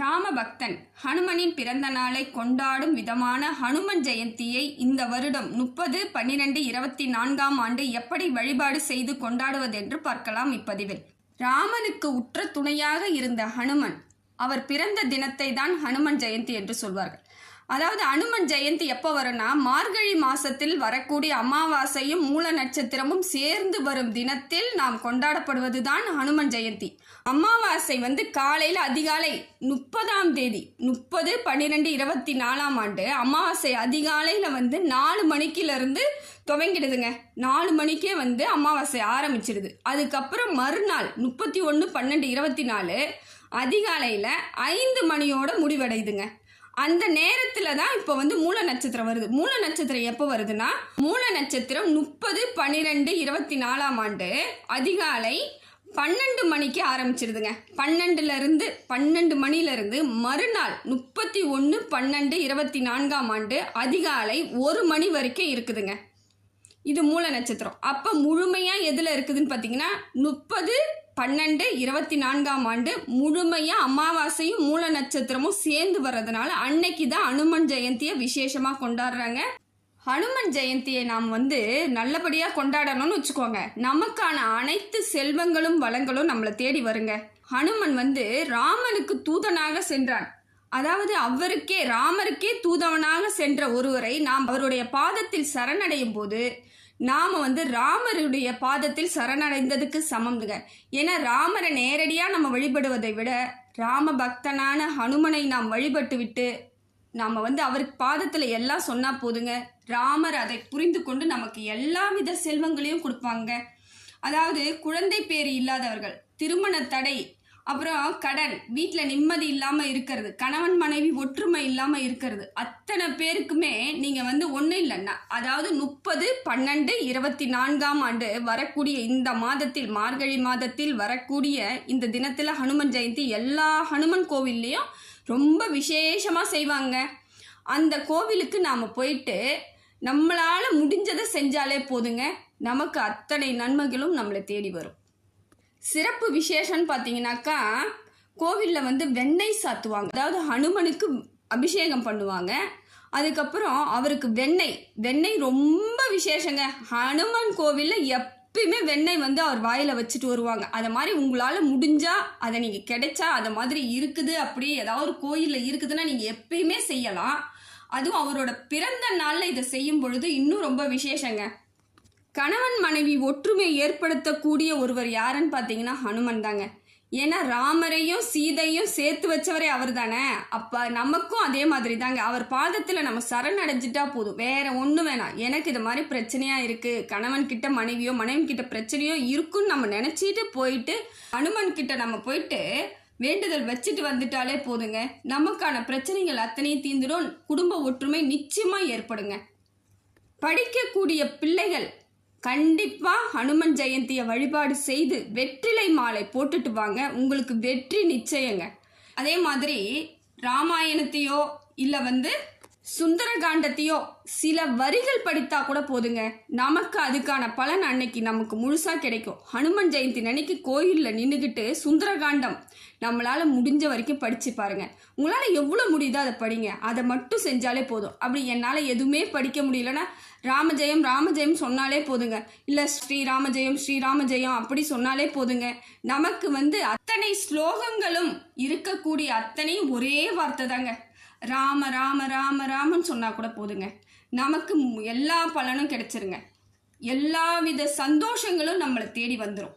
ராமபக்தன் ஹனுமனின் பிறந்த நாளை கொண்டாடும் விதமான ஹனுமன் ஜெயந்தியை இந்த வருடம் முப்பது பன்னிரெண்டு இருபத்தி நான்காம் ஆண்டு எப்படி வழிபாடு செய்து கொண்டாடுவதென்று பார்க்கலாம் இப்பதிவில். ராமனுக்கு உற்ற துணையாக இருந்த ஹனுமன் அவர் பிறந்த தினத்தை தான் ஹனுமன் ஜெயந்தி என்று சொல்வார்கள். அதாவது அனுமன் ஜெயந்தி எப்போ வரும்னா மார்கழி மாசத்தில் வரக்கூடிய அமாவாசையும் மூல நட்சத்திரமும் சேர்ந்து வரும் தினத்தில் நாம் கொண்டாடப்படுவதுதான் ஹனுமன் ஜெயந்தி. அமாவாசை வந்து காலையில் அதிகாலை முப்பதாம் தேதி முப்பது பன்னிரெண்டு இருபத்தி நாலாம் ஆண்டு அமாவாசை அதிகாலையில் வந்து நாலு மணிக்கிலிருந்து துவங்கிடுதுங்க. நாலு மணிக்கே வந்து அமாவாசை ஆரம்பிச்சிடுது. அதுக்கப்புறம் மறுநாள் முப்பத்தி ஒன்று பன்னெண்டு இருபத்தி நாலு அதிகாலையில் ஐந்து மணியோட முடிவடையுதுங்க. அந்த நேரத்தில் தான் இப்போ வந்து மூல நட்சத்திரம் வருது. மூல நட்சத்திரம் எப்போ வருதுன்னா மூல நட்சத்திரம் முப்பது பன்னிரெண்டு இருபத்தி நாலாம் ஆண்டு அதிகாலை பன்னெண்டு மணிக்கு ஆரம்பிச்சிருதுங்க. பன்னெண்டுலேருந்து பன்னெண்டு மணிலேருந்து மறுநாள் முப்பத்தி ஒன்று பன்னெண்டு இருபத்தி நான்காம் ஆண்டு அதிகாலை ஒரு மணி வரைக்கும் இருக்குதுங்க. இது மூல நட்சத்திரம். அப்போ முழுமையாக எதில் இருக்குதுன்னு பார்த்தீங்கன்னா முப்பது பன்னெண்டு இருபத்தி நான்காம் ஆண்டு முழுமையாக அமாவாசையும் மூல நட்சத்திரமும் சேர்ந்து வர்றதுனால அன்னைக்கு தான் அனுமன் ஜெயந்தியை விசேஷமாக கொண்டாடுறாங்க. ஹனுமன் ஜெயந்தியை நாம் வந்து நல்லபடியாக கொண்டாடணும்னு வச்சுக்கோங்க. நமக்கான அனைத்து செல்வங்களும் வளங்களும் நம்மளை தேடி வருங்க. ஹனுமன் வந்து ராமனுக்கு தூதனாக சென்றான். அதாவது அவருக்கே ராமருக்கே தூதவனாக சென்ற ஒருவரை நாம் அவருடைய பாதத்தில் சரணடையும் போது நாம் வந்து ராமருடைய பாதத்தில் சரணடைந்ததுக்கு சமம்ங்க ஏன்னா ராமரை நேரடியாக நம்ம வழிபடுவதை விட ராம பக்தனான ஹனுமனை நாம் வழிபட்டு விட்டு நாம் வந்து அவருக்கு பாதத்தில் எல்லாம் சொன்னால் போதுங்க. ராமர் அதை புரிந்து கொண்டு நமக்கு எல்லா வித செல்வங்களையும் கொடுப்பாங்க. அதாவது குழந்தை பேர் இல்லாதவர்கள் திருமண தடை அப்புறம் கடன் வீட்டில் நிம்மதி இல்லாமல் இருக்கிறது கணவன் மனைவி ஒற்றுமை இல்லாமல் இருக்கிறது. அத்தனை பேருக்குமே நீங்கள் வந்து ஒன்றும் இல்லைன்னா அதாவது முப்பது பன்னெண்டு இருபத்தி நான்காம் ஆண்டு வரக்கூடிய இந்த மாதத்தில் மார்கழி மாதத்தில் வரக்கூடிய இந்த தினத்தில் ஹனுமன் ஜெயந்தி எல்லா ஹனுமன் கோவில்லையும் ரொம்ப விசேஷமாக செய்வாங்க. அந்த கோவிலுக்கு நாம் போயிட்டு நம்மளால் முடிஞ்சதை செஞ்சாலே போதுங்க. நமக்கு அத்தனை நன்மைகளும் நம்மளை தேடி வரும். சிறப்பு விசேஷம்னு பார்த்தீங்கன்னாக்கா கோவிலில் வந்து வெண்ணெய் சாத்துவாங்க. அதாவது ஹனுமனுக்கு அபிஷேகம் பண்ணுவாங்க. அதுக்கப்புறம் அவருக்கு வெண்ணெய். வெண்ணெய் ரொம்ப விசேஷங்க. ஹனுமன் கோவிலில் எப் எப்பயுமே வெண்ணெய் வந்து அவர் வாயில் வச்சுட்டு வருவாங்க. அதை மாதிரி உங்களால் முடிஞ்சா அதை நீங்கள் கிடைச்சா அதை மாதிரி இருக்குது அப்படி ஏதாவது ஒரு கோயிலில் இருக்குதுன்னா நீங்கள் எப்பயுமே செய்யலாம். அதுவும் அவரோட பிறந்த நாளில் இதை செய்யும் பொழுது இன்னும் ரொம்ப விசேஷங்க. கணவன் மனைவி ஒற்றுமை ஏற்படுத்தக்கூடிய ஒருவர் யாருன்னு பார்த்தீங்கன்னா ஹனுமன் தாங்க. ஏன்னா ராமரையும் சீதையும் சேர்த்து வச்சவரே அவர் தானே அப்போ நமக்கும் அதே மாதிரி தாங்க அவர் பாதத்தில் நம்ம சரணடைஞ்சிட்டா போதும். வேற ஒன்றும் வேணாம். எனக்கு இது மாதிரி பிரச்சனையாக இருக்குது கணவன் கிட்ட மனைவியோ மனைவி கிட்ட பிரச்சனையோ இருக்குன்னு நம்ம நினச்சிட்டு போயிட்டு அனுமன் கிட்ட நம்ம போயிட்டு வேண்டுதல் வச்சுட்டு வந்துட்டாலே போதுங்க. நமக்கான பிரச்சனைகள் அத்தனையும் தீர்ந்துடும். குடும்ப ஒற்றுமை நிச்சயமாக ஏற்படுங்க. படிக்கக்கூடிய பிள்ளைகள் கண்டிப்பாக ஹனுமன் ஜெயந்தியை வழிபாடு செய்து வெற்றிலை மாலை போட்டுட்டு வாங்க. உங்களுக்கு வெற்றி நிச்சயங்க. அதே மாதிரி ராமாயணத்தையோ இல்லை வந்து சுந்தரகாண்டத்தையோ சில வரிகள் படித்தா கூட போதுங்க. நமக்கு அதுக்கான பலன் அன்னைக்கு நமக்கு முழுசா கிடைக்கும். ஹனுமன் ஜெயந்தி அன்னைக்கு கோயிலில் நின்றுக்கிட்டு சுந்தரகாண்டம் நம்மளால முடிஞ்ச வரைக்கும் படிச்சு பாருங்க. உங்களால எவ்வளோ முடியுதோ அதை படிங்க. அதை மட்டும் செஞ்சாலே போதும். அப்படி என்னால் எதுவுமே படிக்க முடியலன்னா ராமஜெயம் ராமஜெயம் சொன்னாலே போதுங்க. இல்லை ஸ்ரீராமஜெயம் ஸ்ரீராமஜெயம் அப்படி சொன்னாலே போதுங்க. நமக்கு வந்து அத்தனை ஸ்லோகங்களும் இருக்கக்கூடிய அத்தனையும் ஒரே வார்த்தை தாங்க. ராம ராம ராம ராமன்னு சொன்னால் கூட போதுங்க. நமக்கு எல்லா பலனும் கிடைச்சிருங்க. எல்லா வித சந்தோஷங்களும் நம்மளை தேடி வந்துடும்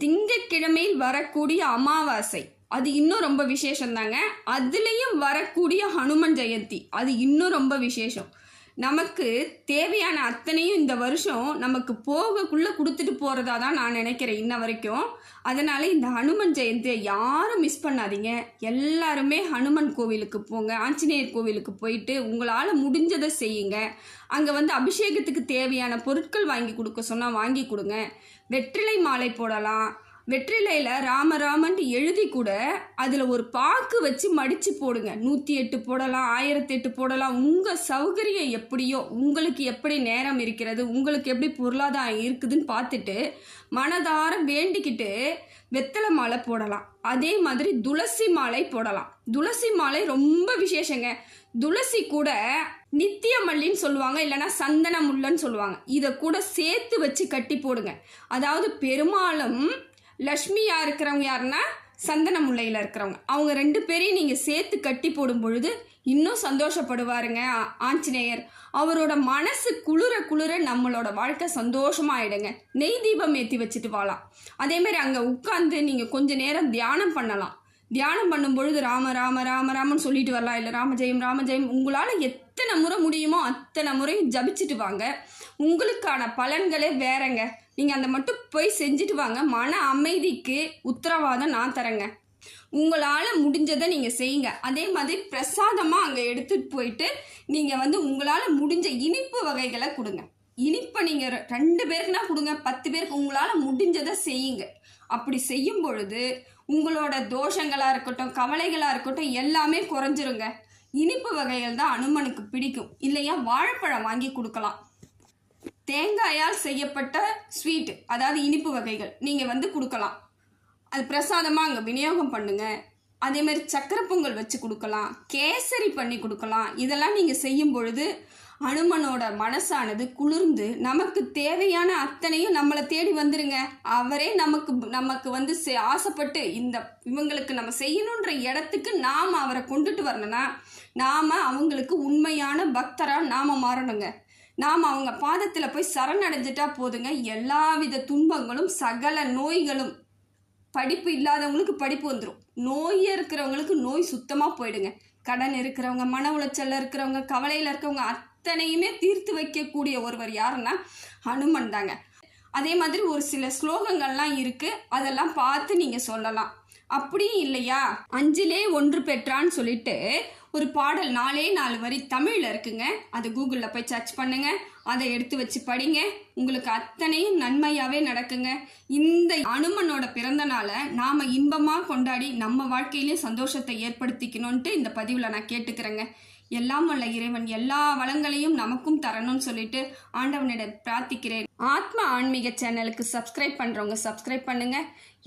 திங்கக்கிழமையில் வரக்கூடிய அமாவாசை அது இன்னும் ரொம்ப விசேஷம் தாங்க அதுலேயும் வரக்கூடிய ஹனுமன் ஜெயந்தி அது இன்னும் ரொம்ப விசேஷம். நமக்கு தேவையான அத்தனையும் இந்த வருஷம் நமக்கு போகக்குள்ளே கொடுத்துட்டு போகிறதா தான் நான் நினைக்கிறேன் இன்ன வரைக்கும். அதனால் இந்த ஹனுமன் ஜெயந்தியை யாரும் மிஸ் பண்ணாதீங்க. எல்லாருமே ஹனுமன் கோவிலுக்கு போங்க ஆஞ்சநேயர் கோவிலுக்கு போயிட்டு உங்களால் முடிஞ்சதை செய்யுங்க. அங்கே வந்து அபிஷேகத்துக்கு தேவையான பொருட்கள் வாங்கி கொடுக்க சொன்னால் வாங்கி கொடுங்க. வெற்றிலை மாலை போடலாம் வெற்றிலையில் ராமராமன்ட்டு எழுதி கூட அதில் ஒரு பாக்கு வச்சு மடித்து போடுங்க. நூற்றி எட்டு போடலாம் ஆயிரத்தி எட்டு போடலாம். உங்கள் சௌகரியம் எப்படியோ உங்களுக்கு எப்படி நேரம் இருக்கிறது உங்களுக்கு எப்படி பொருளாதாரம் இருக்குதுன்னு பார்த்துட்டு மனதார வேண்டிக்கிட்டு வெத்தலை மாலை போடலாம். அதே மாதிரி துளசி மாலை போடலாம். துளசி மாலை ரொம்ப விசேஷங்க. துளசி கூட நித்திய மல்லின்னு சொல்லுவாங்க இல்லைன்னா சந்தன முல்லைன்னு சொல்லுவாங்க. இதை கூட சேர்த்து வச்சு கட்டி போடுங்க. அதாவது பெரும்பாலும் லக்ஷ்மியா இருக்கிறவங்க யாருன்னா சந்தன முல்லையில் இருக்கிறவங்க. அவங்க ரெண்டு பேரையும் நீங்கள் சேர்த்து கட்டி போடும் பொழுது இன்னும் சந்தோஷப்படுவாருங்க ஆஞ்சநேயர். அவரோட மனசு குளிர குளிர நம்மளோட வாழ்க்கை சந்தோஷமாயிடுங்க. நெய் தீபம் ஏற்றி வச்சுட்டு வாழலாம். அதே மாதிரி அங்கே உட்காந்து நீங்கள் கொஞ்ச நேரம் தியானம் பண்ணலாம். தியானம் பண்ணும் பொழுது ராம ராம ராம ராமன்னு சொல்லிட்டு வரலாம். இல்லை ராம ஜெயம் ராம ஜெயம். உங்களால் எத்தனை முறை முடியுமோ அத்தனை முறையும் ஜபிச்சுட்டு வாங்க. உங்களுக்கான பலன்களே வேறங்க. நீங்கள் அந்த மட்டும் போய் செஞ்சுட்டு வாங்க. மன அமைதிக்கு உத்தரவாதம் நான் தரேங்க. உங்களால் முடிஞ்சதை நீங்கள் செய்யுங்க. அதே மாதிரி பிரசாதமாக அங்கே எடுத்துகிட்டு போயிட்டு நீங்கள் வந்து உங்களால் முடிஞ்ச இனிப்பு வகைகளை கொடுங்க. இனிப்பை நீங்கள் ரெண்டு பேருக்குனா கொடுங்க. பத்து பேருக்கு உங்களால் முடிஞ்சதை செய்யுங்க. அப்படி செய்யும் பொழுது உங்களோட தோஷங்களாக இருக்கட்டும் கவலைகளாக இருக்கட்டும் எல்லாமே குறைஞ்சிருங்க. இனிப்பு வகைகள் தான் அனுமனுக்கு பிடிக்கும். இல்லையா? வாழைப்பழம் வாங்கி கொடுக்கலாம். தேங்காயால் செய்யப்பட்ட ஸ்வீட் அதாவது இனிப்பு வகைகள். நீங்கள் வந்து கொடுக்கலாம். அது பிரசாதமாக அங்கே விநியோகம் பண்ணுங்கள் அதே மாதிரி சக்கரை பொங்கல் வச்சு கொடுக்கலாம். கேசரி பண்ணி கொடுக்கலாம். இதெல்லாம் நீங்கள் செய்யும் பொழுது அனுமனோட மனசானது குளிர்ந்து நமக்கு தேவையான அத்தனையும் நம்மளை தேடி வந்துருங்க. அவரே நமக்கு நமக்கு வந்து செ- ஆசைப்பட்டு இந்த இவங்களுக்கு நம்ம செய்யணுன்ற இடத்துக்கு நாம் அவரை கொண்டுட்டு வரணும்னா நாம் அவங்களுக்கு உண்மையான பக்தராக நாம் மாறணுங்க. நாம் அவங்க பாதத்தில் போய் சரணடைஞ்சிட்டா போதுங்க. எல்லாவித துன்பங்களும் சகல நோய்களும் படிப்பு இல்லாதவங்களுக்கு படிப்பு வந்துடும் நோயே இருக்கிறவங்களுக்கு நோய் சுத்தமாக போயிடுங்க. கடன் இருக்கிறவங்க மன உளைச்சலில் இருக்கிறவங்க கவலையில் இருக்கிறவங்க அத்தனையுமே தீர்த்து வைக்கக்கூடிய ஒருவர் யாருன்னா ஹனுமன் தாங்க. அதே மாதிரி ஒரு சில ஸ்லோகங்கள்லாம் இருக்குது அதெல்லாம் பார்த்து நீங்கள் சொல்லலாம். அப்படியும் இல்லையா? அஞ்சிலே ஒன்று பெற்றான்னு சொல்லிட்டு ஒரு பாடல் நாலே நாலு வரி தமிழில் இருக்குங்க. அதை கூகுளில் போய் சர்ச் பண்ணுங்க. அதை எடுத்து வச்சு படிங்க. உங்களுக்கு அத்தனையும் நன்மையாகவே நடக்குங்க. இந்த அனுமனோட பிறந்த நாளை நாம் இன்பமாக கொண்டாடி நம்ம வாழ்க்கையிலேயே சந்தோஷத்தை ஏற்படுத்திக்கணும்ன்ட்டு இந்த பதிவில் நான் கேட்டுக்கிறேங்க. எல்லாம் வல்ல இறைவன் எல்லா வளங்களையும் நமக்கும் தரணும்னு சொல்லிட்டு ஆண்டவனிடம் பிரார்த்திக்கிறேன். ஆத்ம ஆன்மீக சேனலுக்கு சப்ஸ்கிரைப் பண்ணுறவங்க சப்ஸ்கிரைப் பண்ணுங்க.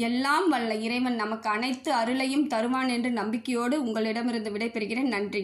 எல்லாம் வல்ல இறைவன் நமக்கு அனைத்து அருளையும் தருவான் என்று நம்பிக்கையோடு உங்களிடமிருந்து விடைபெறுகிறேன். நன்றி.